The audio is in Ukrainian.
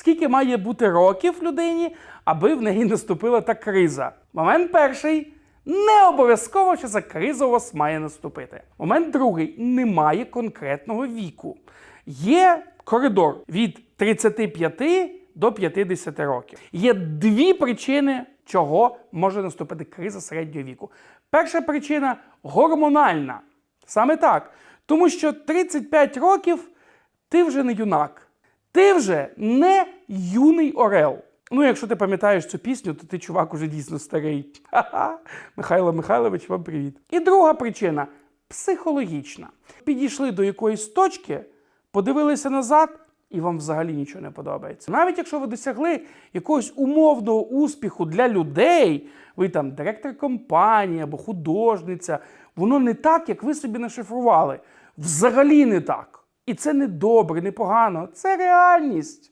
скільки має бути років людині, аби в неї наступила та криза. Момент перший. Не обов'язково, що ця криза у вас має наступити. Момент другий немає конкретного віку. Є коридор від 35 до 50 років. Є дві причини, чого може наступити криза середнього віку. Перша причина гормональна. Саме так. Тому що 35 років ти вже не юнак. Ти вже не юний орел. Ну, якщо ти пам'ятаєш цю пісню, то ти чувак уже дійсно старий. Ха-ха. Михайло Михайлович, вам привіт. І друга причина психологічна. Підійшли до якоїсь точки, подивилися назад, і вам взагалі нічого не подобається. Навіть якщо ви досягли якогось умовного успіху для людей, ви там директор компанії або художниця, воно не так, як ви собі нашифрували. Взагалі не так. І це не добре, не погано, це реальність.